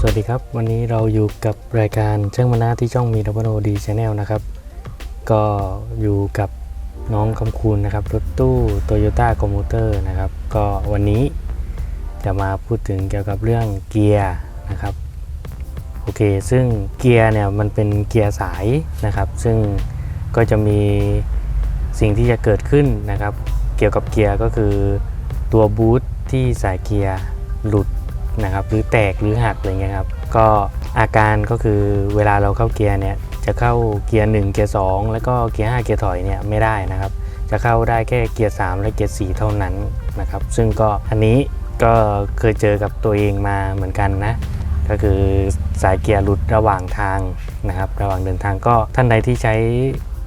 สวัสดีครับ วันนี้เราอยู่กับรายการเชิงมนาที่ช่องมีดับเบิลโอดีชาแนลนะครับ ก็อยู่กับน้องคำคูณนะครับ รถตู้โตโยต้าคอมมูเตอร์นะครับ ก็วันนี้จะมาพูดถึงเกี่ยวกับเรื่องเกียร์นะครับโอเค ซึ่งเกียร์เนี่ยมันเป็นเกียร์สายนะครับ ซึ่งก็จะมีสิ่งที่จะเกิดขึ้นนะครับ เกี่ยวกับเกียร์ก็คือตัวบูทที่สายเกียร์หลุด นะครับหรือแตกหรือหักอะไรเงี้ยครับก็อาการก็คือเวลาเราเข้าเกียร์เนี่ยจะเข้าเกียร์1เกียร์2แล้วก็เกียร์5เกียร์ถอยเนี่ยไม่ได้นะครับ จะเข้าได้แค่เกียร์3และเกียร์4เท่านั้นนะครับ ซึ่งก็อันนี้ก็เคยเจอกับตัวเองมาเหมือนกันนะก็คือสายเกียร์หลุดระหว่างทางนะครับ ระหว่างเดินทางก็ท่านใดที่ใช้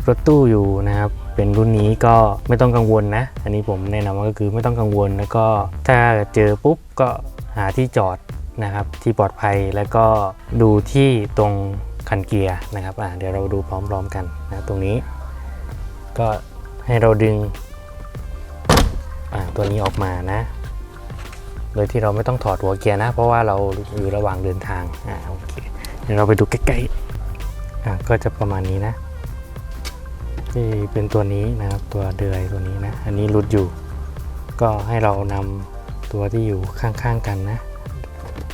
รถตู้อยู่นะครับเป็นรุ่นนี้ก็ไม่ต้องกังวลนะ อันนี้ผมแนะนำว่าก็คือไม่ต้องกังวลแล้วก็ถ้าเจอปุ๊บก็าที่จอดนะครับที่ปลอดภัยแล้วก็ดูที่ตรงคันเกียร์นะครับอ่าเดี๋ยวเราดูพร้อมๆกันนะตรงนี้ ก็ให้เราดึงอ่าตัวนี้ออกมานะ โดยที่เราไม่ต้องถอดหัวเกียร์นะ เพราะว่าเราอยู่ระหว่างเดินทางอ่าโอเคเดี๋ยวเราไปดูใกล้ๆอ่าก็จะประมาณนี้นะที่เป็นตัวนี้นะครับตัวเดือยตัวนี้นะ อันนี้หลุดอยู่ ก็ให้เรานำ ตัวที่อยู่ข้างๆกันนะ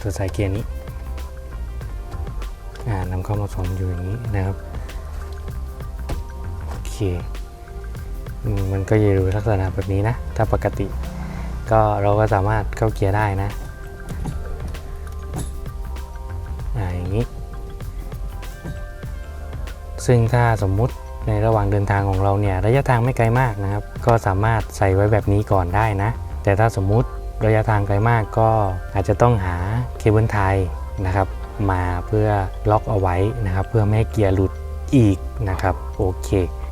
ตัวสายเกียร์นี้นำเข้ามาสวมอยู่อย่างนี้นะครับโอเคมันก็จะอยู่ลักษณะแบบนี้นะ ถ้าปกติ ก็เราก็สามารถเข้าเกียร์ได้นะอ่าอย่างนี้ ซึ่งถ้าสมมุติในระหว่างเดินทางของเราเนี่ยระยะทางไม่ไกลมากนะครับ ก็สามารถใส่ไว้แบบนี้ก่อนได้นะ แต่ถ้าสมมุติ ระยะทางไกลมากก็อาจจะต้องหาเคเบิลไทยนะครับ มาเพื่อล็อกเอาไว้นะครับ เพื่อไม่ให้เกียร์หลุดอีกนะครับโอเค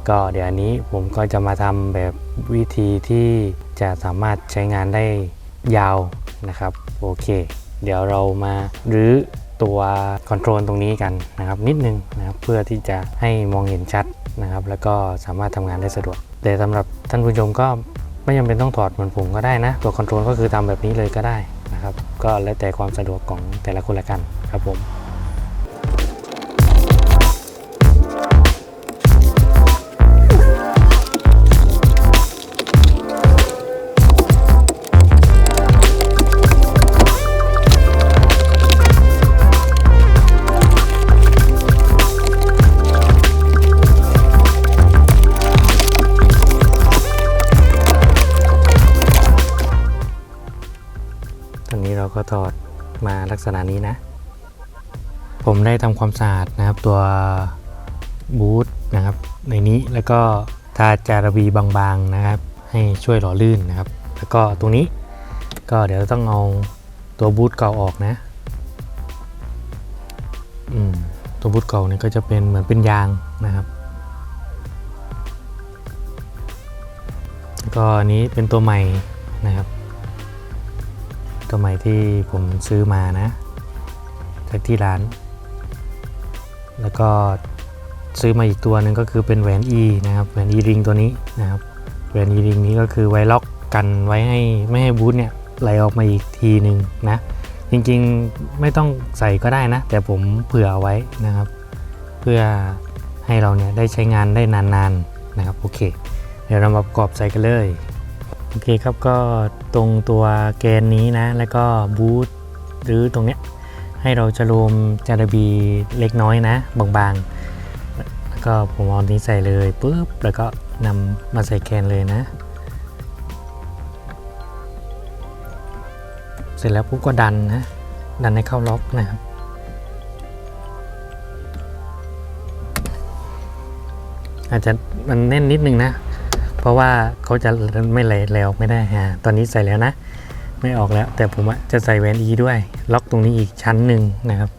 ก็เดี๋ยวอันนี้ผมก็จะมาทำแบบวิธีที่จะสามารถใช้งานได้ยาวนะครับโอเค เดี๋ยวเรามารื้อตัวคอนโทรลตรงนี้กันนะครับ นิดนึงนะครับเพื่อที่จะให้มองเห็นชัดนะครับ แล้วก็สามารถทำงานได้สะดวกแต่สำหรับท่านผู้ชมก็ ไม่จำเป็นต้องถอดเหมือนผมก็ได้นะ ตัวคอนโทรลก็คือทำแบบนี้เลยก็ได้นะครับ ก็แล้วแต่ความสะดวกของแต่ละคนละกันครับผม นี้เราก็ถอดมาลักษณะนี้นะ ผมได้ทำความสะอาดนะครับตัวบูทนะครับในนี้แล้วก็ทาจาระบีบางๆนะครับ ให้ช่วยหล่อลื่นนะครับ แล้วก็ตรงนี้ก็เดี๋ยวต้องเอาตัวบูทเก่าออกนะอืมตัวบูทเก่าเนี่ยก็จะเป็นเหมือนเป็นยางนะครับ แล้วก็อันนี้เป็นตัวใหม่นะครับ ตัวใหม่ที่ผมซื้อมานะ จากที่ร้าน แล้วก็ซื้อมาอีกตัวหนึ่งก็คือเป็นแหวน E นะครับแหวน E ริงตัวนี้นะครับแหวน E ริงนี้ก็คือไว้ล็อกกันไว้ให้ไม่ให้บูทเนี่ยไหลออกมาอีกทีหนึ่งนะจริงๆไม่ต้องใส่ก็ได้นะ แต่ผมเผื่อเอาไว้นะครับ เพื่อให้เราเนี่ยได้ใช้งานได้นานๆนะครับโอเค เดี๋ยวเรามาประกอบใส่กันเลย โอเคครับก็ตรงตัวแกนนี้นะ แล้วก็บูทหรือตรงเนี้ยให้เราจะรวมจารบีเล็กน้อยนะบางๆ แล้วก็ผมเอานี้ใส่เลยปุ๊บแล้วก็นำมาใส่แกนเลยนะ เสร็จแล้วปุ๊บก็ดันนะ ดันให้เข้าล็อกนะครับอาจจะมันแน่นนิดนึงนะ เพราะว่าเขาจะไม่ไหลแล้วไม่ได้ฮะตอนนี้ใส่แล้วนะ ไม่ออกแล้ว แต่ผมจะใส่แหวน E ด้วย ล็อกตรงนี้อีกชั้นหนึ่งนะครับ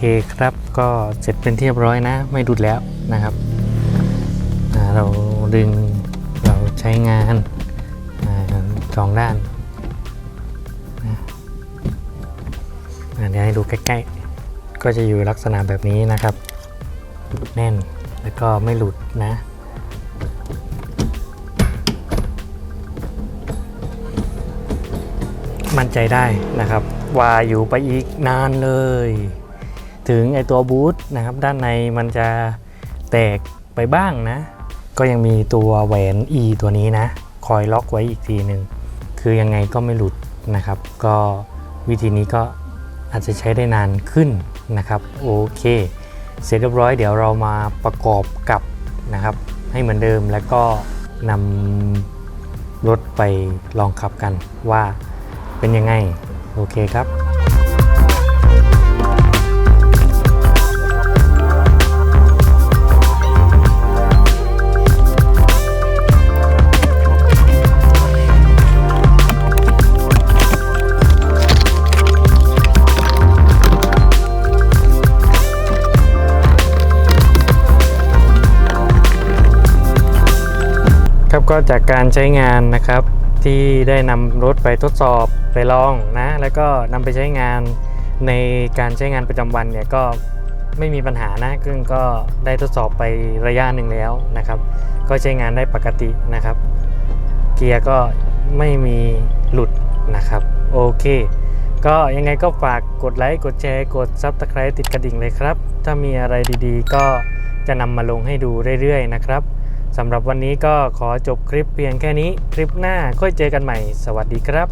เคครับก็เสร็จเป็นที่เรียบร้อยนะ ไม่ดุดแล้วนะครับ เราดึงเราใช้งานสองด้านเดี๋ยวให้ดูใกล้ๆ ก็จะอยู่ลักษณะแบบนี้นะครับ แน่นแล้วก็ไม่หลุดนะมั่นใจได้นะครับ ว่าอยู่ไปอีกนานเลย ถึงไอตัวบูทนะครับด้านในมันจะแตกไปบ้างนะ ก็ยังมีตัวแหวน E ตัวนี้นะ คอยล็อกไว้อีกทีหนึ่งคือยังไงก็ไม่หลุดนะครับ ก็วิธีนี้ก็อาจจะใช้ได้นานขึ้นนะครับโอเค เสร็จเรียบร้อยเดี๋ยวเรามาประกอบกับนะครับ ให้เหมือนเดิมแล้วก็นำรถไปลองขับกันว่าเป็นยังไง โอเคครับ ครับก็จากการใช้งานนะครับที่ได้นำรถไปทดสอบไปลองนะ แล้วก็นำไปใช้งานในการใช้งานประจำวันเนี่ยก็ไม่มีปัญหานะซึ่งก็ได้ทดสอบไประยะหนึ่งแล้วนะครับ ก็ใช้งานได้ปกตินะครับ เกียร์ก็ไม่มีหลุดนะครับ โอเค ก็ยังไงก็ฝากกดไลค์ กดแชร์ กด Subscribe ติดกระดิ่งเลยครับ ถ้ามีอะไรดีๆ ก็จะนำมาลงให้ดูเรื่อยๆนะครับ สำหรับวันนี้ก็ขอจบคลิปเพียงแค่นี้ คลิปหน้าค่อยเจอกันใหม่ สวัสดีครับ